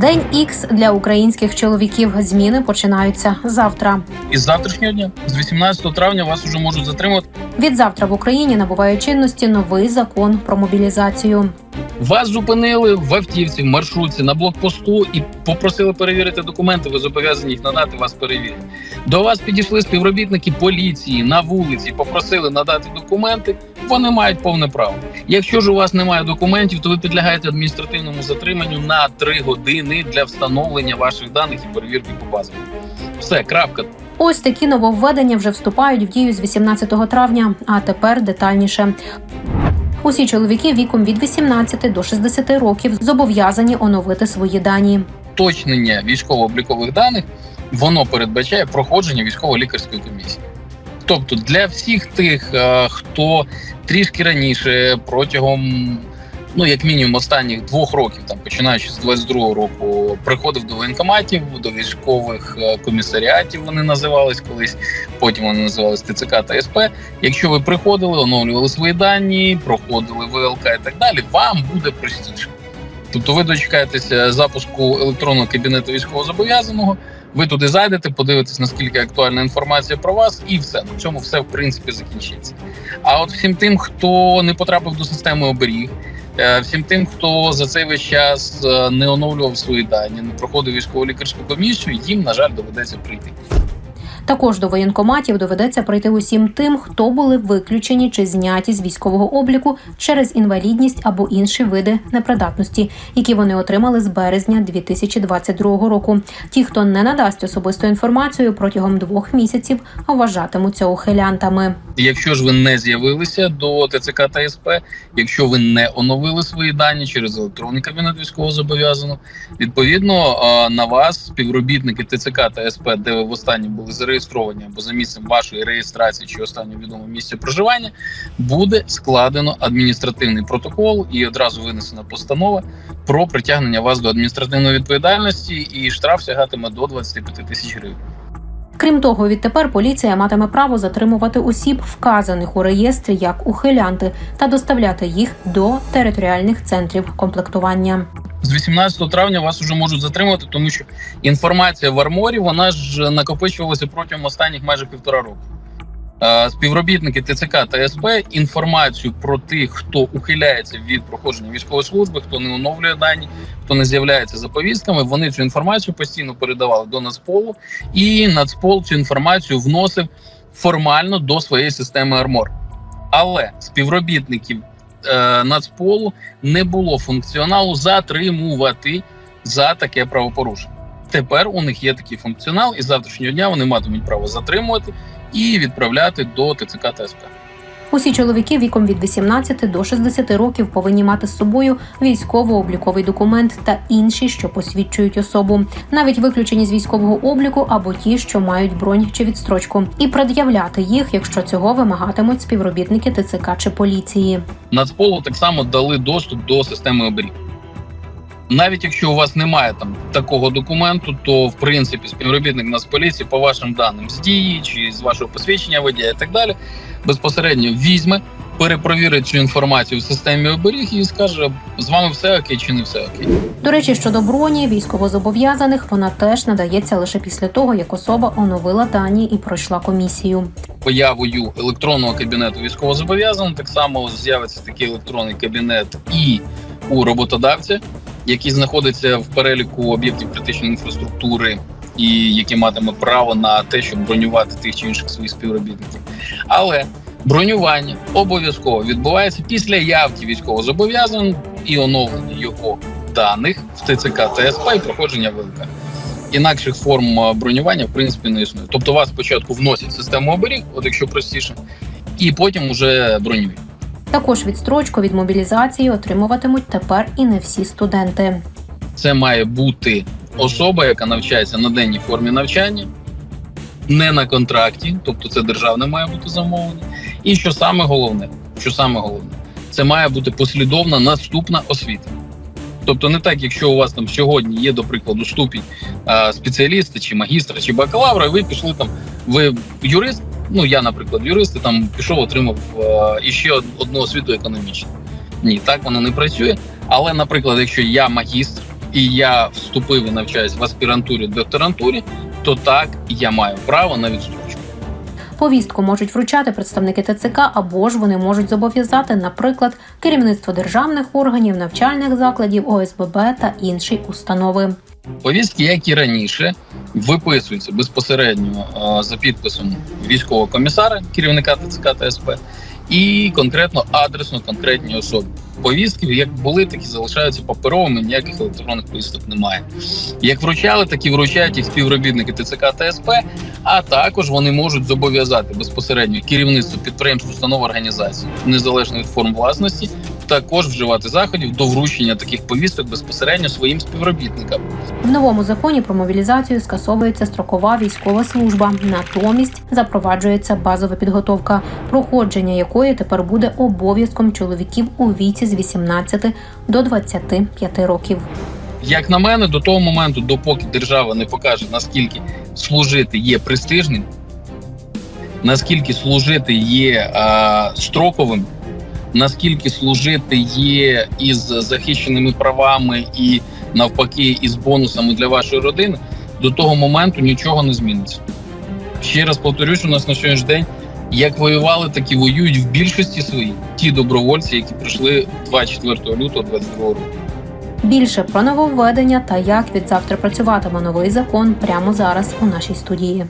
День Ікс для українських чоловіків. Зміни починаються завтра. Із завтрашнього дня, з 18 травня, вас уже можуть затримати. Від завтра в Україні набуває чинності новий закон про мобілізацію. Вас зупинили в автівці, в маршрутці, на блокпосту і попросили перевірити документи. Ви зобов'язані їх надати, вас перевірять. До вас підійшли співробітники поліції на вулиці, попросили надати документи. Вони мають повне право. Якщо ж у вас немає документів, то ви підлягаєте адміністративному затриманню на 3 години для встановлення ваших даних і перевірки по базам. Все, крапка. Ось такі нововведення вже вступають в дію з 18 травня. А тепер детальніше. Усі чоловіки віком від 18 до 60 років зобов'язані оновити свої дані. уточнення військово-облікових даних воно передбачає проходження військово-лікарської комісії. Тобто для всіх тих, е, хто трішки раніше протягом, ну як мінімум, останніх двох років, там починаючи з 22-го року, приходив до воєнкоматів, до військових е, комісаріатів, вони називались колись, потім вони називались ТЦК та СП. Якщо ви приходили, оновлювали свої дані, проходили ВЛК і так далі, вам буде простіше. Тобто ви дочекаєтеся запуску електронного кабінету військовозобов'язаного, ви туди зайдете, подивитесь, наскільки актуальна інформація про вас, і все. На цьому все в принципі закінчиться. А от всім тим, хто не потрапив до системи оберіг, е, всім тим, хто за цей весь час е, не оновлював свої дані, не проходив військово-лікарську комісію, їм, на жаль, доведеться прийти. Також до воєнкоматів доведеться прийти усім тим, хто були виключені чи зняті з військового обліку через інвалідність або інші види непридатності, які вони отримали з березня 2022 року. Ті, хто не надасть особисту інформацію протягом двох місяців, вважатимуться ухилянтами. Якщо ж ви не з'явилися до ТЦК та СП, якщо ви не оновили свої дані через електронний кабінет військовозобов'язаного, відповідно е, на вас співробітники ТЦК та СП, де ви востаннє були зареєстровані або за місцем вашої реєстрації чи останнього відомого місця проживання, буде складено адміністративний протокол і одразу винесена постанова про притягнення вас до адміністративної відповідальності, і штраф сягатиме до 25 тисяч гривень. Крім того, відтепер поліція матиме право затримувати осіб, вказаних у реєстрі як ухилянти, та доставляти їх до територіальних центрів комплектування. з 18 травня вас вже можуть затримати, тому що інформація в арморі вона ж накопичувалася протягом останніх майже півтора року. Е, Співробітники ТЦК та СП інформацію про тих, хто ухиляється від проходження військової служби, хто не оновлює дані, хто не з'являється за повістками. Вони цю інформацію постійно передавали до Нацполу, і Нацпол цю інформацію вносив формально до своєї системи армор. Але співробітників е, Нацполу не було функціоналу затримувати за таке правопорушення. Тепер у них є такий функціонал, і з завтрашнього дня вони матимуть право затримувати і відправляти до ТЦК та СП. Усі чоловіки віком від 18 до 60 років повинні мати з собою військово-обліковий документ та інші, що посвідчують особу, навіть виключені з військового обліку або ті, що мають бронь чи відстрочку, і пред'являти їх, якщо цього вимагатимуть співробітники ТЦК чи поліції. Нацполу так само дали доступ до системи оберіг. Навіть якщо у вас немає там такого документу, то в принципі співробітник Нацполіції по вашим даним з дії чи з вашого посвідчення водія і так далі безпосередньо візьме, перепровірить цю інформацію в системі оберіг і скаже: з вами все окей чи не все окей. До речі, щодо броні військовозобов'язаних, вона теж надається лише після того, як особа оновила дані і пройшла комісію. появою електронного кабінету військовозобов'язаного так само з'явиться такий електронний кабінет і у роботодавця, який знаходиться в переліку об'єктів критичної інфраструктури, і який матиме право на те, щоб бронювати тих чи інших своїх співробітників. Але бронювання обов'язково відбувається після явки військовозобов'язаного і оновлення його даних в ТЦК та СП і проходження ВЛК. Інакших форм е, бронювання в принципі не існує. Тобто вас спочатку вносять в систему оберіг, от якщо простіше, і потім уже бронюють. Також відстрочку від мобілізації отримуватимуть тепер і не всі студенти. Це має бути особа, яка навчається на денній формі навчання, не на контракті, тобто це державне має бути замовлення. І що саме головне, що саме головне, це має бути послідовна наступна освіта. Тобто, не так, якщо у вас там сьогодні є, до прикладу, ступінь спеціаліста чи магістра, чи бакалавра, і ви пішли там, ви юрист. Ну я, наприклад, юрист, і там пішов, отримав а, іще од- одну освіту економічну. Ні, так воно не працює. Але, наприклад, якщо я магістр, і я вступив і навчаюсь в аспірантурі, докторантурі, то так я маю право на відстрочку. Повістку можуть вручати представники ТЦК або ж вони можуть зобов'язати, наприклад, керівництво державних органів, навчальних закладів, ОСББ та інші установи. Повістки, як і раніше, виписуються безпосередньо е, за підписом військового комісара, керівника ТЦК та СП, і конкретно адресно конкретній особі. Повістки, як були, так і залишаються паперовими, ніяких електронних повісток немає. Як вручали, так і вручають їх співробітники ТЦК та СП, а також вони можуть зобов'язати безпосередньо керівництво підприємств, установ організацій, незалежно від форм власності, також вживати заходів до вручення таких повісток безпосередньо своїм співробітникам. В новому законі про мобілізацію скасовується строкова військова служба. Натомість запроваджується базова підготовка, проходження якої тепер буде обов'язком чоловіків у віці з 18 до 25 років. Як на мене, до того моменту, допоки держава не покаже, наскільки служити є престижним, наскільки служити є а, строковим, наскільки служити є із захищеними правами і навпаки із бонусами для вашої родини, до того моменту нічого не зміниться. Ще раз повторюсь, у нас на сьогоднішній день як воювали, так і воюють в більшості своїй ті добровольці, які прийшли 24 лютого 2022 року. Більше про нововведення та як від завтра працюватиме новий закон прямо зараз у нашій студії.